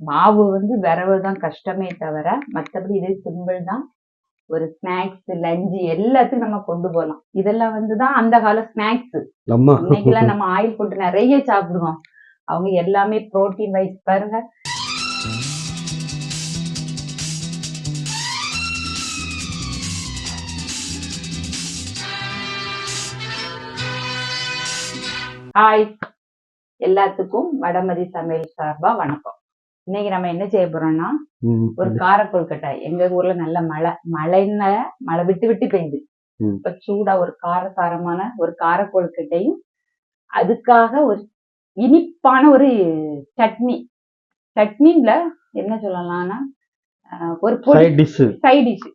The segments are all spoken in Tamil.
மாவு வந்து விரவு தான் கஷ்டமே தவிர மற்றபடி இது சிம்பிள் தான். ஒரு ஸ்நாக்ஸ் லஞ்சு எல்லாத்துக்கும் நம்ம கொண்டு போகலாம் இதெல்லாம் வந்து தான் அந்த கால ஸ்நாக்ஸ். இன்னைக்கெல்லாம் நம்ம ஆயில் ஃபுட் நிறைய சாப்பிடுவோம். அவங்க எல்லாமே புரோட்டீன் வைஸ் பாருங்க. ஹாய் எல்லாத்துக்கும் வடமதி சமையல் சார்பா வணக்கம். இன்னைக்கு நம்ம என்ன செய்ய போறோம்னா ஒரு கார கொழுக்கட்டை எங்க ஊர்ல நல்ல மழை. மழைன்னு மழை விட்டு விட்டு பெய்யுது. இப்ப சூடா ஒரு காரசாரமான ஒரு கார கொழுக்கட்டையும் அதுக்காக ஒரு இனிப்பான ஒரு சட்னி. சட்னில என்ன சொல்லலாம்னா ஒரு பொடி சைட் டிஷ்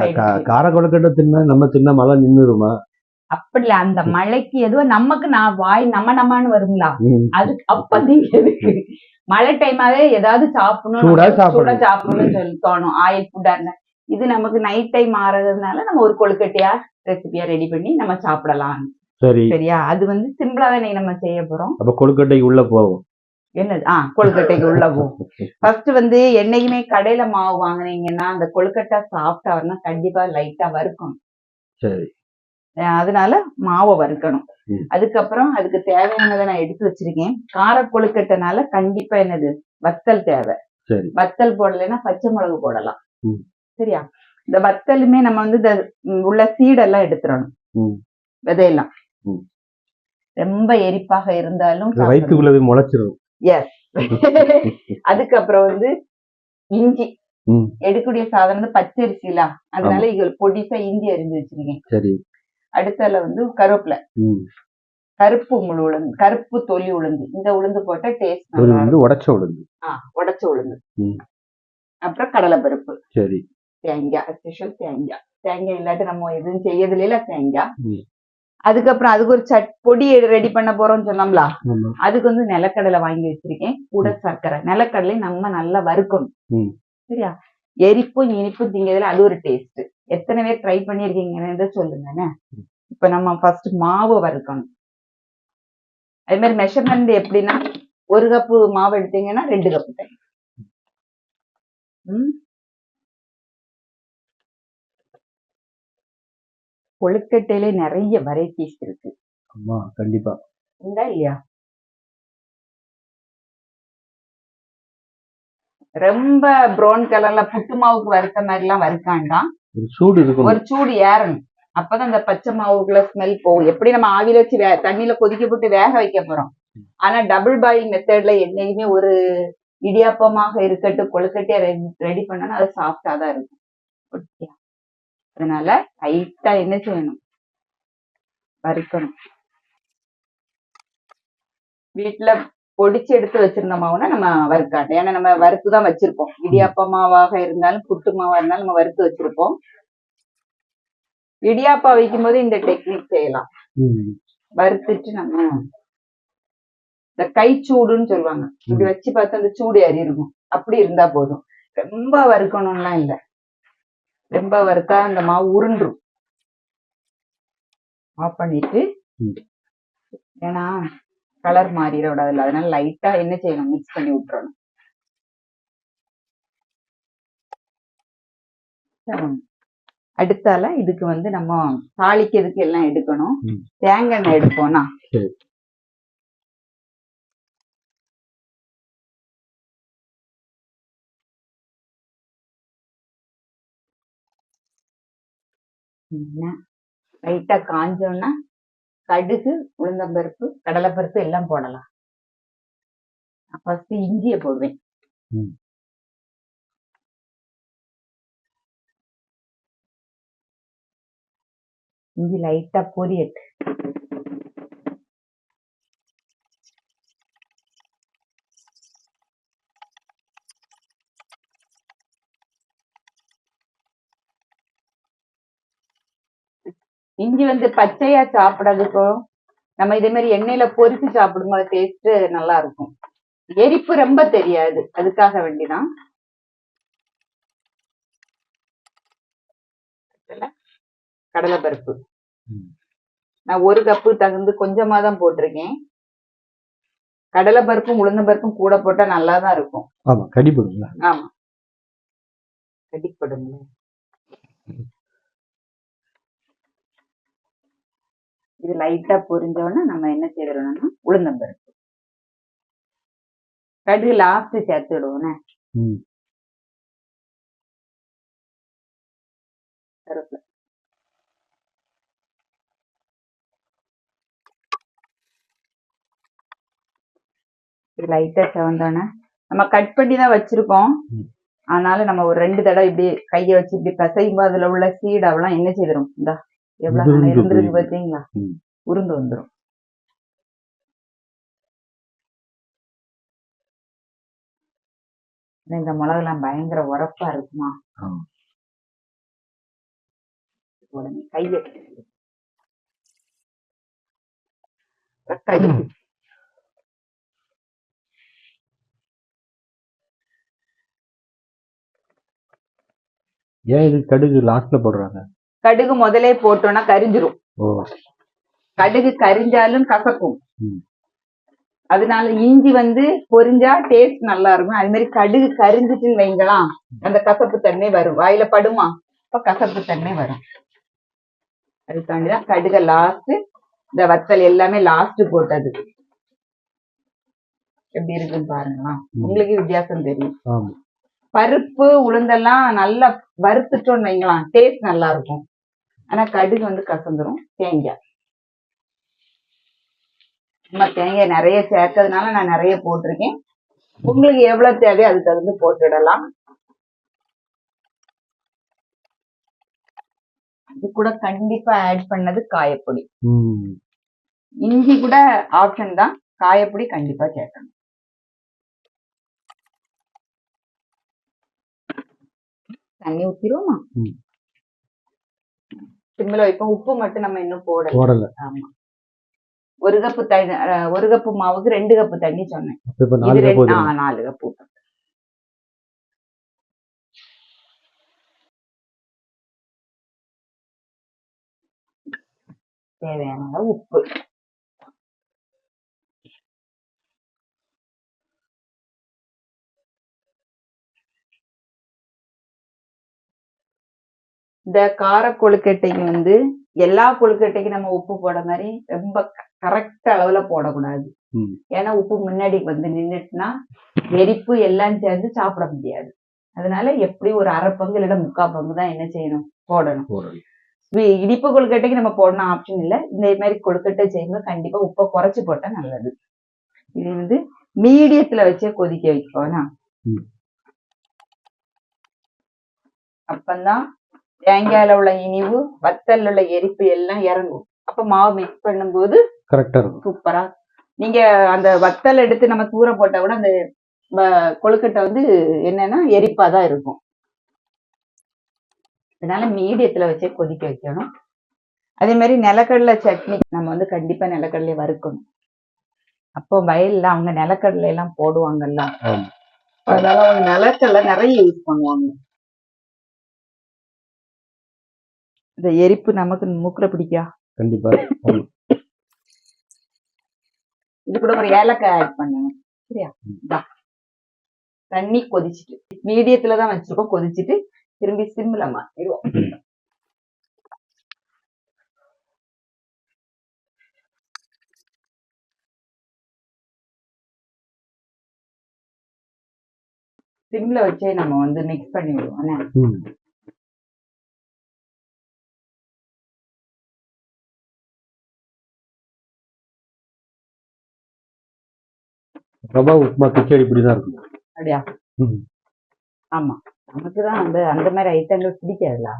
சைட். கார கொழுக்கட்டை தின்னா நம்ம தின்ன மழை நின்னுருமா அப்படி இல்ல. அந்த மழைக்கு எதுவோ நமக்கு நான் வாய் நம்ம நம்மன்னு வருங்களா? அதுக்கு அப்ப நீங்க எதுக்கு? மழை டைமாவே ஏதாவது சாப்பிடணும் சூடா சாப்பிடணும்னு சொல்லி தோணும். ஆயில் ஃபுட்டா இருந்தா. இது நமக்கு நைட் டைம் ஆறதுனால நம்ம ஒரு கொழுக்கட்டையா ரெசிபியா ரெடி பண்ணி நம்ம சாப்பிடலாம். சரி. சரியா? அது வந்து சிம்பிளா தான் இன்னைக்கு நம்ம செய்ய போறோம். அப்ப கொழுக்கட்டைக்கு உள்ள போகும் என்னது? ஆ கொழுக்கட்டைக்கு உள்ள போகும் ஃபர்ஸ்ட் வந்து என்னைக்குமே கடையில மாவு வாங்குனீங்கன்னா அந்த கொழுக்கட்டை சாஃப்டா வரணும். கண்டிப்பா லைட்டா வறுக்கணும். சரி. அதனால மாவை வறுக்கணும். அதுக்கப்புறம் அதுக்கு தேவையானதை நான் எடுத்து வச்சிருக்கேன். கார கொழுக்கட்டைனால கண்டிப்பா என்னது? வத்தல் தேவை. வத்தல் போடலைன்னா பச்சை மிளகு போடலாம். சரியா? இந்த வத்தலுமே நம்ம வந்து இந்த உள்ள சீடெல்லாம் எடுத்துடணும். விதையெல்லாம். ரொம்ப எரிப்பாக இருந்தாலும் இது வயிற்றுக்குள்ள போய் முளைச்சிரும். எஸ் அதுக்கப்புறம் வந்து இஞ்சி. எடுக்கக்கூடிய சாதனம் வந்து பச்சரிசிலாம். அதனால இது பொடிசா இஞ்சி அரிஞ்சு வச்சிருக்கேன். சரி. அடுத்தால வந்து கருவேப்பிலை. கருப்பு முழு உளுந்து கருப்பு தொலி உளுந்து. இந்த உளுந்து போட்டா டேஸ்ட் வந்து உடைச்ச உளுந்து. உடச்ச உளுந்து. அப்புறம் கடலைப்பருப்பு. சரி. தேங்காய் ஸ்பெஷல் தேங்காய் தேங்காய் இல்லாட்டி நம்ம எதுவும் செய்யறதுல இல்ல தேங்காய். அதுக்கப்புறம் அதுக்கு ஒரு சட் பொடி ரெடி பண்ண போறோம்னு சொன்னோம்ல? அதுக்கு வந்து நிலக்கடலை வாங்கி வச்சிருக்கேன். கூட சர்க்கரை. நிலக்கடலை நம்ம நல்லா வறுக்கணும். சரியா? எரிப்பும் இனிப்பும் திங்கிறதுல அது ஒரு டேஸ்ட் எத்தனை பேர் ட்ரை பண்ணிருக்கீங்கன்னு சொல்லுங்க? இப்ப நம்ம ஃபர்ஸ்ட் மாவு வறுக்கணும். அதே மாதிரி மெஷர்மெண்ட் எப்படின்னா ஒரு கப்பு மாவு எடுத்தீங்கன்னா ரெண்டு கப்பு தண்ணி. கொழுக்கட்டையிலே நிறைய வெரைட்டிஸ் இருக்கு. ஆமா கண்டிப்பா. உண்டா இல்லையா? ரொம்ப ப்ரௌன் கலர்ல புட்டு மாவுக்கு வறுத்த மாதிரி எல்லாம் வறுக்காண்டாம் ஒரு சூடு ஒரு சூடு ஏறணும். அப்பதான் அந்த பச்சை மாவுக்குள்ள ஸ்மெல் போகும். எப்படி நம்ம ஆவியில வச்சு வே தண்ணியில கொதிக்க போட்டு வேக வைக்க போறோம். ஆனா டபுள் பாயில் மெத்தட்ல என்னைக்குமே ஒரு இடியாப்பமாக இருக்கட்டும் கொழுக்கட்டையா ரெடி பண்ணோம்னா அது சாஃப்டா தான் இருக்கும். அதனால லைட்டா என்ன செய்யணும் வறுக்கணும். வீட்டுல பொடிச்சு எடுத்து வச்சிருந்த மாவுனா நம்ம வறுக்காட்டோம் ஏன்னா நம்ம வறுத்து தான் வச்சிருப்போம். இடியாப்ப மாவாக இருந்தாலும் புட்டு மாவா இருந்தாலும் நம்ம வறுத்து வச்சிருப்போம். இடியாப்பா வைக்கும் போது இந்த டெக்னிக் செய்யலாம். வறுத்துட்டு நம்ம இந்த கை சூடுன்னு சொல்லுவாங்க இப்படி வச்சு பார்த்தா அந்த சூடு ஏறி இருக்கும் அப்படி இருந்தா போதும். ரொம்ப வறுக்கணும்லாம் இல்ல. ரொம்ப வறுத்தா அந்த மாவு உருண்டுரும் ஆஃப் பண்ணிட்டு. ஏன்னா கலர் மாறிடக்கூடாதுல்ல அதனால லைட்டா என்ன செய்யணும்? மிக்ஸ் பண்ணி விட்டுறணும். அடுத்தால இதுக்கு வந்து நம்ம தாளிக்கிறதுக்கு எல்லாம் எடுக்கணும். தேங்காய் எண்ணெய் எடுப்போம்னா. லைட்டா காஞ்சோன்னா கடுகு உளுந்தம்பருப்பு கடலைப்பருப்பு எல்லாம் போடலாம். ஃபர்ஸ்ட் இஞ்சியை போடுவேன். இஞ்சி லைட்டா பொரியட்டு இஞ்சி வந்து பச்சையா சாப்பிடறதுக்கும் நம்ம இதே மாதிரி எண்ணெயில பொரிச்சு சாப்பிடும்போது டேஸ்ட் நல்லா இருக்கும். எரிப்பு ரொம்ப தெரியாது. அதுக்காக வேண்டிதான். கடலைப்பருப்பு ம். நான் ஒரு கப்பு தகுந்து கொஞ்சமா தான் போட்டிருக்கேன். கடலை பருப்பும் உளுந்த பருப்பும் கூட போட்டா நல்லா தான் இருக்கும். ஆமா கடிப்படுங்களா ஆமா. கடிப்படுங்க இது லைட்டா பொரிஞ்சோடனே நம்ம என்ன செய்யறோம்னா உளுந்தம்பருப்பு கடுகு லாஸ்ட் சேர்த்து விடுவோண்ணே கருவேப்பிலை. இது லைட்டா செவந்தோன்னே நம்ம கட் பண்ணி தான் வச்சிருக்கோம். அதனால நம்ம ஒரு ரெண்டு தடவை இப்படி கையை வச்சு இப்படி பிசையும் போது அதுல உள்ள சீடாவெல்லாம் என்ன செய்திரும் இந்த எவ்வளவு இருந்திருக்கு. பாத்தீங்களா. உருந்து வந்துரும் இந்த மிளகெல்லாம் பயங்கர உரப்பா இருக்குமா. உடனே கையை கை ஏன் இது கடுகு லாஸ்ட்ல போடுறாங்க? கடுகு முதலே போட்டோம்னா கரிஞ்சிரும். கடுகு கரிஞ்சாலும் கசக்கும். அதனால இஞ்சி வந்து பொரிஞ்சா டேஸ்ட் நல்லா இருக்கும். அது மாதிரி கடுகு கரிஞ்சிட்டுன்னு வைங்களாம் அந்த கசப்பு தன்மை வரும். வாயில படுமா? அப்ப கசப்பு தன்மை வரும். அதுக்காண்டிதான் கடுக லாஸ்ட் இந்த வத்தல் எல்லாமே லாஸ்ட் போட்டது. எப்படி இருக்குன்னு பாருங்களா. உங்களுக்கு வித்தியாசம் தெரியும். பருப்பு உளுந்தெல்லாம் நல்லா வறுத்துட்டோம்னு வைங்களாம் டேஸ்ட் நல்லா இருக்கும் ஆனா கடுகு வந்து கசந்துரும். தேங்காய். நம்ம தேங்காய் நிறைய சேர்க்கறதுனால நான் நிறைய போட்டிருக்கேன். உங்களுக்கு எவ்வளவு தேவையோ அதுக்கு தகுந்து போட்டுடலாம். இது கூட கண்டிப்பா ஆட் பண்ணது காயப்பொடி. இஞ்சி கூட ஆப்ஷன் தான். காயப்பொடி கண்டிப்பா சேர்க்கணும். தண்ணி ஊத்திருவோமா? ம். சிம்மில் வைப்போம் உப்பு மட்டும் நம்ம இன்னும் போடல. போடல. ஆமா. ஒரு கப்பு தண்ணி ஒரு கப்பு மாவுக்கு ரெண்டு கப்பு தண்ணி சொன்னேன். நாலு கப்பு. தேவையான உப்பு. இந்த கார கொழுக்கட்டைக்கு வந்து எல்லா கொழுக்கட்டைக்கும் நம்ம உப்பு போட மாதிரி ரொம்ப கரெக்ட் அளவுல போடக்கூடாது. ஏன்னா உப்பு முன்னாடி வந்து நின்றுட்டுனா எரிப்பு எல்லாம் சேர்ந்து சாப்பிட முடியாது. அதனால எப்படி ஒரு அரை பங்கு இல்லைன்னா முக்கால் பங்கு தான் என்ன செய்யணும்? போடணும். இனிப்பு கொழுக்கட்டைக்கு நம்ம போடணும் ஆப்ஷன் இல்லை. இந்த மாதிரி கொழுக்கட்டை செய்யும்போது கண்டிப்பா உப்பை குறைச்சு போட்டா நல்லது. இது வந்து மீடியத்துல வச்சே கொதிக்க வைக்கோனா ம். அப்பந்தான் தேங்காயில உள்ள இனிவு வத்தல்ல உள்ள எரிப்பு எல்லாம் இறங்கும். அப்ப மாவு மிக்ஸ் பண்ணும்போது கரெக்டா இருக்கும். சூப்பரா நீங்க அந்த வத்தல் எடுத்து நம்ம தூர போட்டா கூட அந்த கொழுக்கட்டை வந்து என்னன்னா எரிப்பா தான் இருக்கும். அதனால மீடியத்துல வச்சே கொதிக்க வைக்கணும். அதே மாதிரி நிலக்கடலை சட்னி நம்ம வந்து கண்டிப்பா நிலக்கடலை வறுக்கணும். அப்போ வயல்ல அவங்க நிலக்கடலை எல்லாம் போடுவாங்கல்ல. அதனால அவங்க நிலக்கடலை நிறைய யூஸ் பண்ணுவாங்க. இந்த எரிப்பு நமக்கு மூக்குல பிடிக்கா கண்டிப்பா. இது கூட ஒரு ஏலக்காய் ஆட் பண்ணணும் சரியா. தண்ணி கொதிச்சுட்டு மீடியத்துல தான் வச்சிருக்கோம். கொதிச்சுட்டு திரும்பி சிம்ல மாத்திடுவோம். சிம்ல வச்சே நம்ம வந்து மிக்ஸ் பண்ணி விடுவோம் ரவா உப்புமா கிச்சடி இப்படிதான் இருக்கும். அப்படியா. ஆமா. நமக்குதான் அந்த அந்த மாதிரி ஐட்டங்கள் பிடிக்காதுல்ல?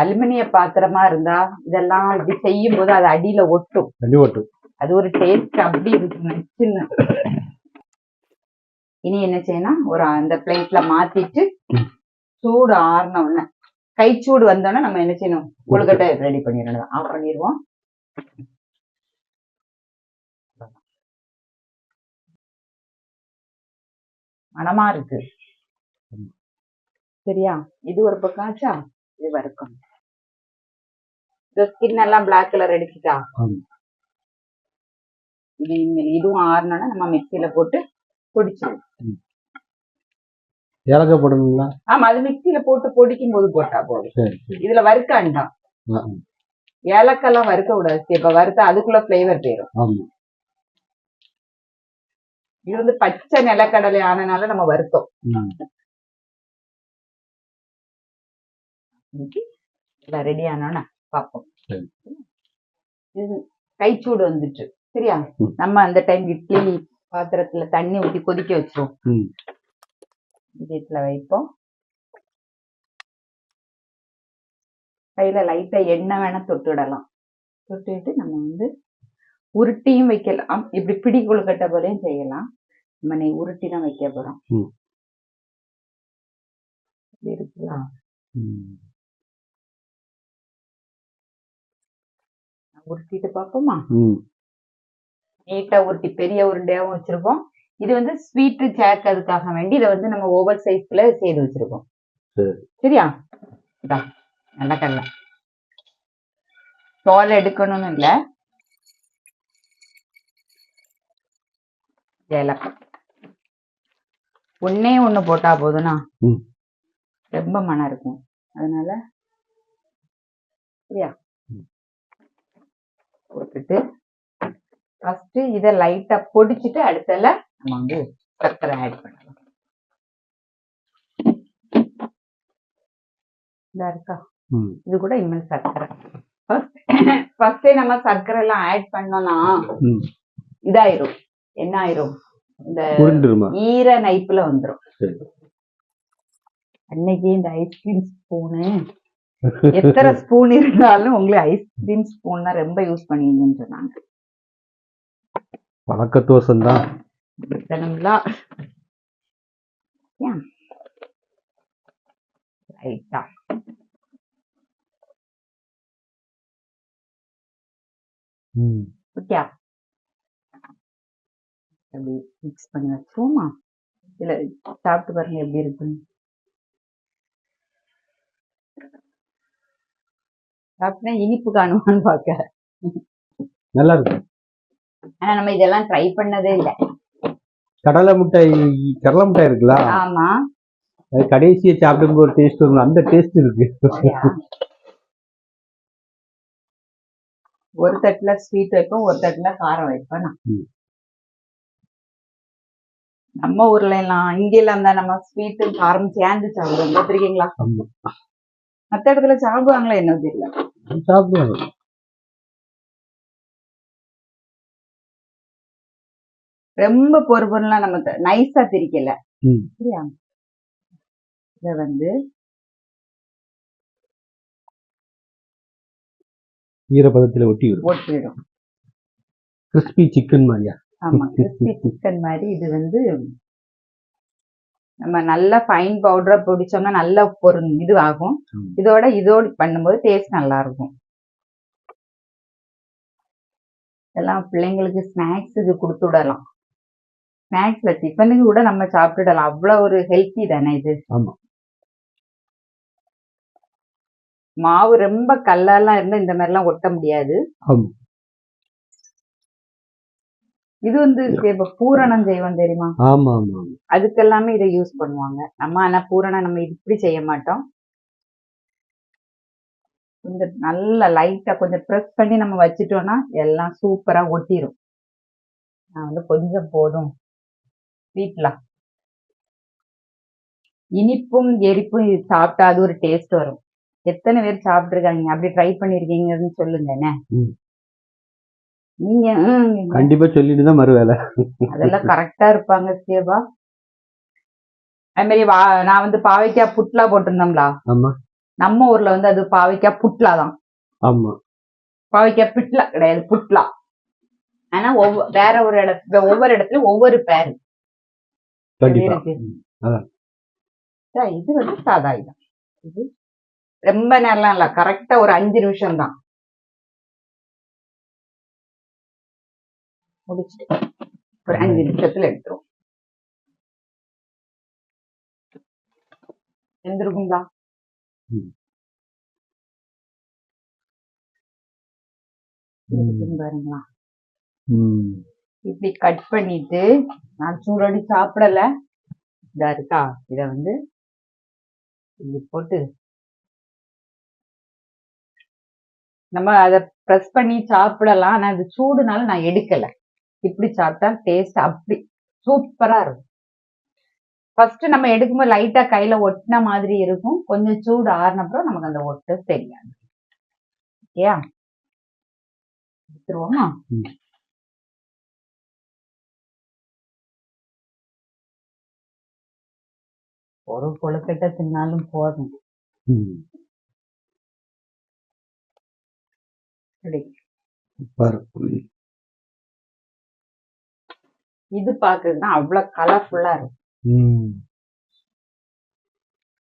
அலுமினிய பாத்திரமா இருந்தா இதெல்லாம் இப்படி செய்யும் போது அது அடியில ஒட்டும். தண்ணி ஓட்டும் அது ஒரு டேஸ்ட் அப்படி இருக்கு நச்சுன்னு. இனி என்ன செய்யணும் ஒரு அந்த பிளேட்ல மாத்திட்டு. சூடு ஆறின உடனே கை சூடு வந்தோடனே நம்ம என்ன செய்யணும்? கொழுக்கட்டை ரெடி பண்ணிடணும். ஆஃப் பண்ணிடுவோம் மனமா இருக்கு. சரியா? இது ஒரு பக்கம் ஆச்சா? இது வறுக்கணும் இந்த ஸ்கின் எல்லாம் பிளாக் கலர் அடிச்சுட்டா. இது இனிமேல் இதுவும் ஆறுனோன்னா நம்ம மிக்சியில போட்டு பொடிச்சிடும் ஏலக்காய் போடணுங்களா? ஆமா அது மிக்சியில போட்டு பொடிக்கும் போது போட்டா போதும். இதுல வறுக்காண்டாம் ஆ, ஆ. ஏலக்காய்லாம் வறுக்க கூடாது இப்ப வறுத்தா அதுக்குள்ள ஃபிளேவர் போயிடும் ஆமா. இது வந்து பச்சை நிலக்கடலை ஆனனால நம்ம வருத்தோம். எல்லாம் ரெடி ஆனோன்னா பார்ப்போம். இது கைச்சூடு வந்துட்டு சரியா. நம்ம அந்த டைம் இட்லி பாத்திரத்துல தண்ணி ஊத்தி கொதிக்க வச்சிருவோம். இதுல வைப்போம் கையில லைட்டா எண்ணெய் வேணா தொட்டுடலாம் தொட்டுட்டு நம்ம வந்து உருட்டியும் வைக்கலாம். இப்படி பிடி கொழுக்கட்டை போலையும் செய்யலாம். நம்ம நெய் உருட்டி தான் வைக்க போறோம். உருட்டிட்டு பார்ப்போமா. நீட்டா உருட்டி பெரிய உருண்டையாவும் வச்சிருக்கோம் இது வந்து ஸ்வீட் சேர்க்கறதுக்காக வேண்டி இதை வந்து நம்ம ஓவர் சைஸ்ல செய்து வச்சிருக்கோம் சரி. சரியா? நல்ல கடலை தோலை எடுக்கணும்னு இல்ல. ஏலக்காய் ஒண்ணே ஒண்ணு போட்டா போதும்னா. ரொம்ப மனம் இருக்கும் அதனால சரியா. போட்டுட்டு ஃபர்ஸ்ட் இதை லைட்டா பொடிச்சிட்டு அடுத்தல நம்ம வந்து சர்க்கரை ஆட் பண்ணலாம் இதா இருக்கா. இது கூட இனிமேல் சர்க்கரை ஃபர்ஸ்டே நம்ம சர்க்கரை எல்லாம் ஆட் பண்ணோம்னா. இதாயிரும் என்ன ஆயிரும் இந்த ஈர நைப்புல வந்துரும். அன்னைக்கு இந்த ஐஸ்கிரீம் ஸ்பூனு எத்தனை ஸ்பூன் இருந்தாலும் உங்களுக்கு ஐஸ்கிரீம் ஸ்பூன் தான் ரொம்ப யூஸ் பண்ணுவீங்கன்னு சொன்னாங்க. வணக்க தோசம் தான் ரைட்டா. ஓகே அப்படி மிக்ஸ் பண்ணி வச்சுருவோமா? இல்ல சாப்பிட்டு பாருங்க எப்படி இருக்குன்னு. சாப்பிட்டா இனிப்பு காணுமான்னு பார்க்க நல்லா இருக்கு ஆனா நம்ம இதெல்லாம் ட்ரை பண்ணதே இல்ல. கடலை மிட்டாய் கடலை மிட்டாய் இருக்குல்ல ஆமா. அது கடைசியா சாப்பிடும்போது ஒரு டேஸ்ட் வரும் அந்த டேஸ்ட் இருக்கு? ஒரு தட்டுல ஸ்வீட் வைப்போம் ஒரு தட்டுல காரம் வைப்போம். நான். நம்ம ஊர்ல எல்லாம் இங்க எல்லாம் தான் நம்ம ஸ்வீட்டும் காரம் சேர்ந்து சாப்பிடுவோம். பார்த்திருக்கீங்களா. மத்த இடத்துல சாப்பிடுவாங்களா என்ன தெரியல. சாப்பிடுவாங்க. ரொம்ப பொறு பொருள்லாம் நம்ம நைஸா திரிக்கல. சரியா? இத வந்து ஈரப்பதத்துல ஒட்டி வரும் போட்டுடும் கிறிஸ்பி சிக்கன் மாதிரியா? ஆமா கிறிஸ்பி சிக்கன் மாதிரி இது வந்து நம்ம நல்லா ஃபைன் பவுடரா பொடிச்சோம்னா நல்லா ஒரு இது ஆகும். இதோட இதோட பண்ணும்போது டேஸ்ட் நல்லா இருக்கும் இதெல்லாம் பிள்ளைங்களுக்கு ஸ்நாக்ஸ் இது கொடுத்து விடலாம் ஸ்நாக்ஸ்ல டிஃபனுக்கு கூட நம்ம சாப்பிட்டுடலாம் அவ்வளவு ஒரு ஹெல்த்தி தானே இது. மாவு ரொம்ப கல்லெல்லாம் இருந்தா இந்த மாதிரி எல்லாம் ஒட்ட முடியாது. இது வந்து இப்ப பூரணம் செய்வோம் தெரியுமா? ஆமா ஆமா ஆமா அதுக்கெல்லாமே இதை யூஸ் பண்ணுவாங்க. நம்ம ஆனா பூரணம் நம்ம இப்படி செய்ய மாட்டோம். கொஞ்சம் நல்ல லைட்டா கொஞ்சம் ப்ரெஸ் பண்ணி நம்ம வச்சிட்டோம்னா எல்லாம் சூப்பரா ஒட்டிரும். நான் வந்து கொஞ்சம் போதும். வீட்லாம் இனிப்பும் எரிப்பும் இது சாப்பிட்டா அது ஒரு டேஸ்ட் வரும். எத்தனை பேர் சாப்பிட்டுருக்காங்க? அப்படி ட்ரை பண்ணிருக்கீங்கன்னு சொல்லுங்க என்ன. நீங்க கண்டிப்பா சொல்லிட்டு தான் மறு வேலை. அதெல்லாம் கரெக்டா இருப்பாங்க சேவா. அது மாதிரி வா- நான் வந்து பாவைக்காய் புட்லா போட்டிருந்தோம்லா? ஆமா. நம்ம ஊர்ல வந்து அது பாவைக்காய் புட்லா தான். ஆமா. பாவைக்காய் பிட்லா கிடையாது புட்லா. ஆனா ஒவ்வொ- வேற ஒரு இடத்துல ஒவ்வொரு இடத்துலயும் ஒவ்வொரு பேர். இது வந்து சாதா இது ரொம்ப நேரம்லாம் இல்ல கரெக்டா ஒரு அஞ்சு நிமிஷம் தான் முடிச்சுட்டு ஒரு அஞ்சு நிமிஷத்துல எடுத்துரும் எந்திருக்குங்களா. பாருங்களா? இப்படி கட் பண்ணிட்டு நான் சூடோடி சாப்பிடல. இதா இருக்கா? இத வந்து இப்படி போட்டு நம்ம அதை ப்ரெஸ் பண்ணி சாப்பிடலாம். ஆனா அது சூடுனால நான் எடுக்கல. இப்படி சாப்பிட்டா டேஸ்ட் அப்படி. சூப்பரா இருக்கும். ஃபர்ஸ்ட் நம்ம எடுக்கும்போது லைட்டா கையில ஒட்டின மாதிரி இருக்கும். கொஞ்சம் சூடு ஆறுன அப்புறம் நமக்கு அந்த ஒட்டு தெரியாது. ஓகேயா எடுத்துருவோமா. ஒரு கொழுக்கட்டை தின்னாலும் போதும். ம். இது பாக்குறதுன்னா அவ்வளவு கலர்ஃபுல்லா இருக்கும்.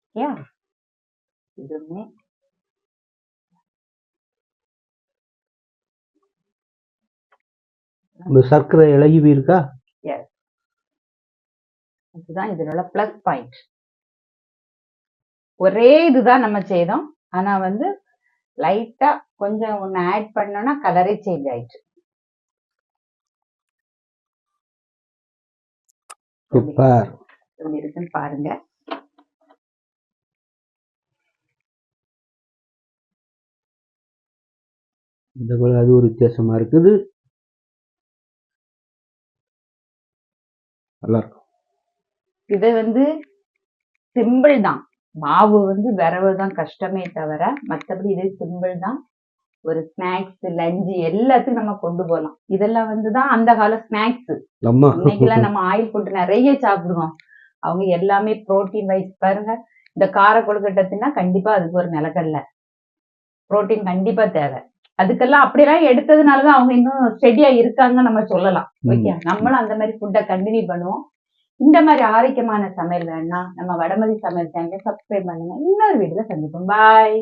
ஓகேயா இதுவுமே இந்த சர்க்கரை இலகி இருக்கா? இதுதான் இதனோட பிளஸ் பாயிண்ட் ஒரே இதுதான் நம்ம செய்தோம். ஆனா வந்து லைட்டா கொஞ்சம் ஒன்னு ஆட் பண்ணோம்னா கலரே சேஞ்ச் ஆயிடுச்சு. சூப்பர். எப்படி இருக்குன்னு பாருங்க. இந்த போல அது ஒரு வித்தியாசமா இருக்குது. நல்லா இருக்கும். இது வந்து சிம்பிள் தான். மாவு வந்து விரவு தான் கஷ்டமே தவிர மற்றபடி இது சிம்பிள் தான். ஒரு ஸ்நாக்ஸ் லஞ்சு எல்லாத்துக்கும் நம்ம கொண்டு போகலாம் இதெல்லாம் வந்து தான் அந்த கால ஸ்நாக்ஸ் இன்னைக்கெல்லாம் நம்ம ஆயில் ஃபுட் நிறைய சாப்பிடுவோம். அவங்க எல்லாமே புரோட்டீன் வைஸ் பாருங்க. இந்த கார கொழுக்கட்டை தின்னா கண்டிப்பா அதுக்கு ஒரு நிலக்கடலை புரோட்டீன் கண்டிப்பா தேவை. அதுக்கெல்லாம் அப்படியெல்லாம் எடுத்ததுனாலதான் அவங்க இன்னும் ஸ்டெடியா இருக்காங்கன்னு நம்ம சொல்லலாம். ஓகே நம்மளும் அந்த மாதிரி ஃபுட்டை கண்டினியூ பண்ணுவோம். இந்த மாதிரி ஆரோக்கியமான சமையல் வேணா நம்ம வடமதி சமையல் சேனலை சப்ஸ்கிரைப் பண்ணுங்க. இன்னொரு வீடியோல சந்திப்போம். பாய்